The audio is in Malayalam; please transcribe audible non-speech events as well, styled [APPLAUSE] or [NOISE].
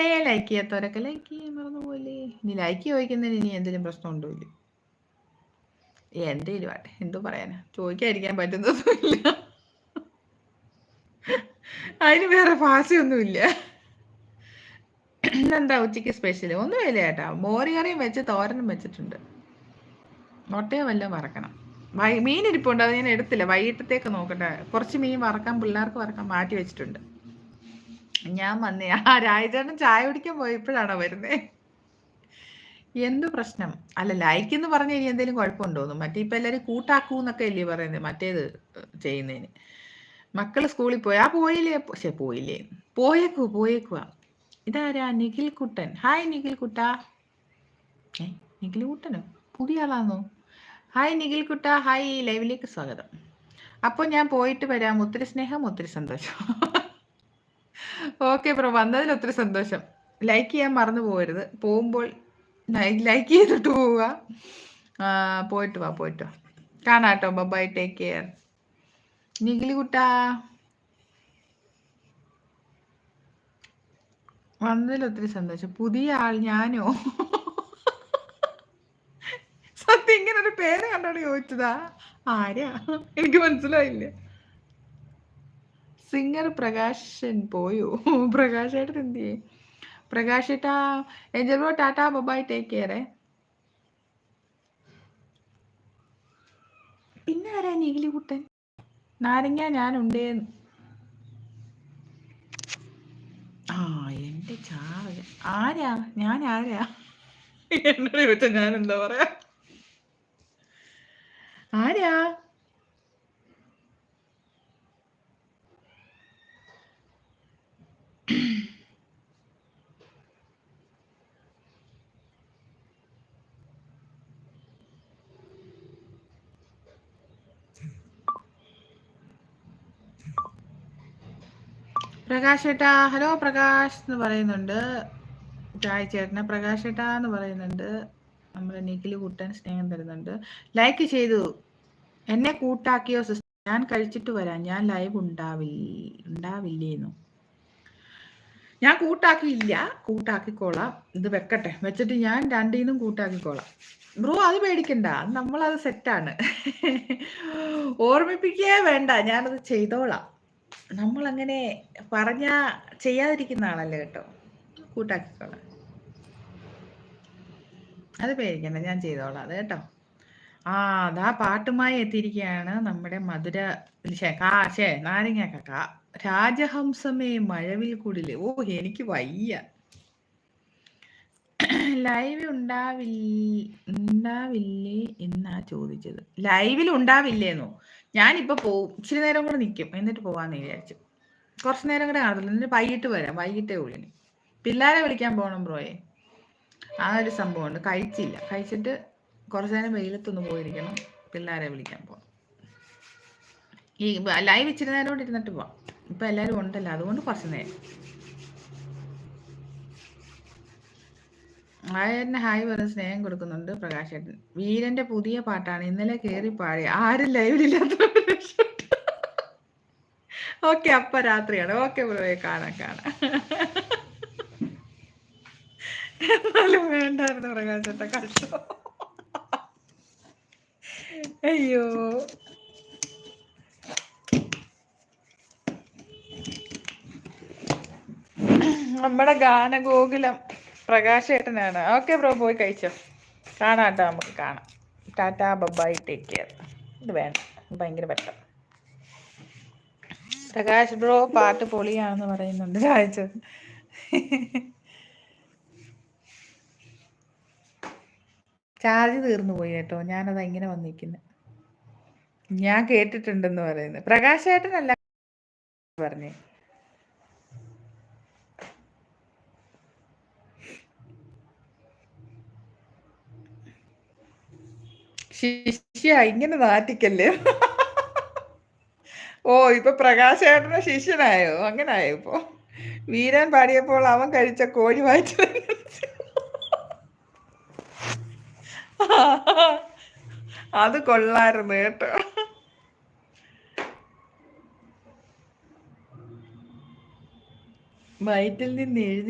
ചെയ്യണേ ലൈക്ക് ചെയ്യാത്തവരൊക്കെ ലൈക്ക് ചെയ്യാൻ മറന്നുപോലെ ഇനി ലൈക്ക് ചോദിക്കുന്നതിന് ഇനി എന്തെങ്കിലും പ്രശ്നം ഉണ്ടോ ഇല്ല? എന്തേലും ആട്ടെ എന്തോ പറയാനാ. ചോദിക്കാതിരിക്കാൻ പറ്റുന്നതൊന്നുമില്ല. അതിന് വേറെ ഭാഷയൊന്നുമില്ല. ഇന്നെന്താ ഉച്ചയ്ക്ക് സ്പെഷ്യൽ ഒന്നുമില്ല ചേട്ടാ. മോരുകറിയും വെച്ച് തോരനും വെച്ചിട്ടുണ്ട്. മുട്ടയോ വല്ലതും വറക്കണം. മീൻ ഇരിപ്പുണ്ട് അത് ഞാൻ എടുത്തില്ല. വൈകിട്ടത്തേക്ക് നോക്കട്ടെ. കുറച്ച് മീൻ വറക്കാൻ പിള്ളേർക്ക് വറക്കാൻ മാറ്റി വെച്ചിട്ടുണ്ട്. ഞാൻ വന്നേ. ആ രാജേട്ടൻ ചായ കുടിക്കാൻ പോയപ്പോഴാണോ വരുന്നേ? എന്ത് പ്രശ്നം? അല്ല ലൈക്ക് എന്ന് പറഞ്ഞ ഇനി എന്തെങ്കിലും കുഴപ്പമുണ്ടോന്നു മറ്റേ ഇപ്പൊ എല്ലാരും കൂട്ടാക്കൂ എന്നൊക്കെ അല്ലേ പറയുന്നത് മറ്റേത് ചെയ്യുന്നതിന്. മക്കൾ സ്കൂളിൽ പോയി. ആ പോയില്ലേ? പക്ഷെ പോയില്ലേ. പോയേക്കു പോയേക്കുവാ. ഇതാരാ? നിഖിൽ കുട്ടൻ. ഹായ് നിഖിൽ കുട്ട. നിഖിൽ കുട്ടനോ? പുതിയ ആളാന്നോ? ഹായ് നിഖിൽ കുട്ട. ഹായ് ലൈവിലേക്ക് സ്വാഗതം. അപ്പോൾ ഞാൻ പോയിട്ട് വരാം. ഒത്തിരി സ്നേഹം ഒത്തിരി സന്തോഷം. ഓക്കെ ബ്രോ വന്നതിൽ ഒത്തിരി സന്തോഷം. ലൈക്ക് ചെയ്യാൻ മറന്നു പോകരുത്. പോകുമ്പോൾ ലൈക്ക് ചെയ്തിട്ട് പോവുക. പോയിട്ട് വാ പോയിട്ട് വാ. കാണാട്ടോ ബൈ ടേക്ക് കെയർ. നിഖിലി കുട്ടാ. വന്നതിൽ ഒത്തിരി സന്തോഷം. പുതിയ ആൾ ഞാനോ? സത്യം ഇങ്ങനെ ഒരു പേര് കണ്ടോണ്ട് ചോദിച്ചതാ. ആരാ? എനിക്ക് മനസ്സിലായില്ല. സിംഗർ പ്രകാശൻ പോയോ? [LAUGHS] പ്രകാശേട്ടൻ എന്ത് ചെയ്യും? പ്രകാശേട്ടാ ബ്രോ ടാറ്റാ ബൊബായ് ടേക്ക് കെയറേ പിന്നെ ആരാ നീലി കുട്ടൻ? നാരങ്ങ ഞാനുണ്ട്. ആ എന്റെ ചാവ ആരാ? ഞാൻ ആരാ [LAUGHS] എന്നോട് ചോദിച്ചാ ഞാൻ എന്താ പറയാ? ആരാ? പ്രകാശ് ഏട്ടാ ഹലോ പ്രകാശ് എന്ന് പറയുന്നുണ്ട്. ചായ ചേട്ടനെ പ്രകാശ് ഏട്ടാ എന്ന് പറയുന്നുണ്ട്. നമ്മുടെ നിഖിൽ കൂട്ടാൻ സ്നേഹം തരുന്നുണ്ട്. ലൈക്ക് ചെയ്തു. എന്നെ കൂട്ടാക്കിയോ സിസ്റ്റർ? ഞാൻ കഴിച്ചിട്ട് വരാം. ഞാൻ ലൈവ് ഉണ്ടാവില്ല ഉണ്ടാവില്ലേന്നു. ഞാൻ കൂട്ടാക്കിയില്ല. കൂട്ടാക്കിക്കോളാം. ഇത് വെക്കട്ടെ. വെച്ചിട്ട് ഞാൻ രണ്ടീന്നും കൂട്ടാക്കിക്കോളാം. ബ്രോ അത് പേടിക്കണ്ട. നമ്മളത് സെറ്റാണ് ഓർമ്മിപ്പിക്കേ വേണ്ട. ഞാനത് ചെയ്തോളാം. നമ്മളങ്ങനെ പറഞ്ഞ ചെയ്യാതിരിക്കുന്ന ആളല്ലേ കേട്ടോ? കൂട്ടാക്കിക്കോളാം. അത് പേടിക്കണ്ട ഞാൻ ചെയ്തോളാം അത് കേട്ടോ. ആ അതാ പാട്ടുമായി എത്തിയിരിക്കുകയാണ് നമ്മുടെ മധുര കാ ശേ നാരങ്ങ കക്ക രാജഹംസമേ മഴവിൽ കുടിൽ. ഓ എനിക്ക് വയ്യ. ലൈവ് ഉണ്ടാവില്ല ഉണ്ടാവില്ലേ എന്നാ ചോദിച്ചത്. ലൈവിൽ ഉണ്ടാവില്ലേന്നോ? ഞാനിപ്പോ പോവും. ഇച്ചിരി നേരം കൂടെ നിൽക്കും എന്നിട്ട് പോവാന്ന് വിചാരിച്ചു. കുറച്ച് നേരം കൂടെ കാണത്തില്ല. എന്നിട്ട് വൈകിട്ട് വരാം. വൈകിട്ടേ ഉള്ളിന് പിള്ളേരെ വിളിക്കാൻ പോകണം ബ്രോയെ. ആ ഒരു സംഭവമുണ്ട്. കഴിച്ചില്ല. കഴിച്ചിട്ട് കുറച്ച് നേരം വെയിലത്തൊന്ന് പോയിരിക്കണം. പിള്ളേരെ വിളിക്കാൻ പോകണം ഈ ലൈവ് ഇച്ചിരി നേരം കൂടെ ഇരുന്നിട്ട് പോവാം. ഇപ്പൊ എല്ലാരും ഉണ്ടല്ലോ. അതുകൊണ്ട് കുറച്ച് നേരം. ആയറിന് ഹായ് പറഞ്ഞ് സ്നേഹം കൊടുക്കുന്നുണ്ട് പ്രകാശേട്ടൻ. വീരന്റെ പുതിയ പാട്ടാണ് ഇന്നലെ കേറി പാടി ആരും ലൈവിലില്ലാത്ത ഓക്കെ അപ്പ രാത്രിയാണ്. ഓക്കെ ബ്രോയെ കാണാം കാണാം. വേണ്ടായിരുന്നു പ്രകാശത്തെ കഷ്ടം. അയ്യോ. നമ്മുടെ ഗാനഗോകുലം പ്രകാശ് ഏട്ടനാണ് ഓക്കെ ബ്രോ പോയി കഴിച്ചോ. കാണാം കേട്ടോ നമുക്ക് കാണാം. ടാറ്റാ ബബായി ടേക്ക് കെയർ ഇത് വേണം. ഭയങ്കര പെട്ടെന്ന് പ്രകാശ് ബ്രോ പാട്ട് പൊളിയാണെന്ന് പറയുന്നുണ്ട്. രാജ ചാർജ് തീർന്നു പോയി കേട്ടോ. ഞാനത് ഇങ്ങനെ വന്നിരിക്കുന്നത് ഞാൻ കേട്ടിട്ടുണ്ടെന്ന് പറയുന്നത് പ്രകാശ് ഏട്ടനല്ല പറഞ്ഞേ. ശിഷ്യ ഇങ്ങനെ നാറ്റിക്കല്ലേ? ഓ ഇപ്പൊ പ്രകാശേട്ടന ശിഷ്യനായോ? അങ്ങനായോ ഇപ്പൊ? വീരാൻ പാടിയപ്പോൾ അവൻ കഴിച്ച കോഴി വായിച്ചു അത് കൊള്ളായിരുന്നു കേട്ടോ. വയറ്റിൽ നിന്ന് എഴുതി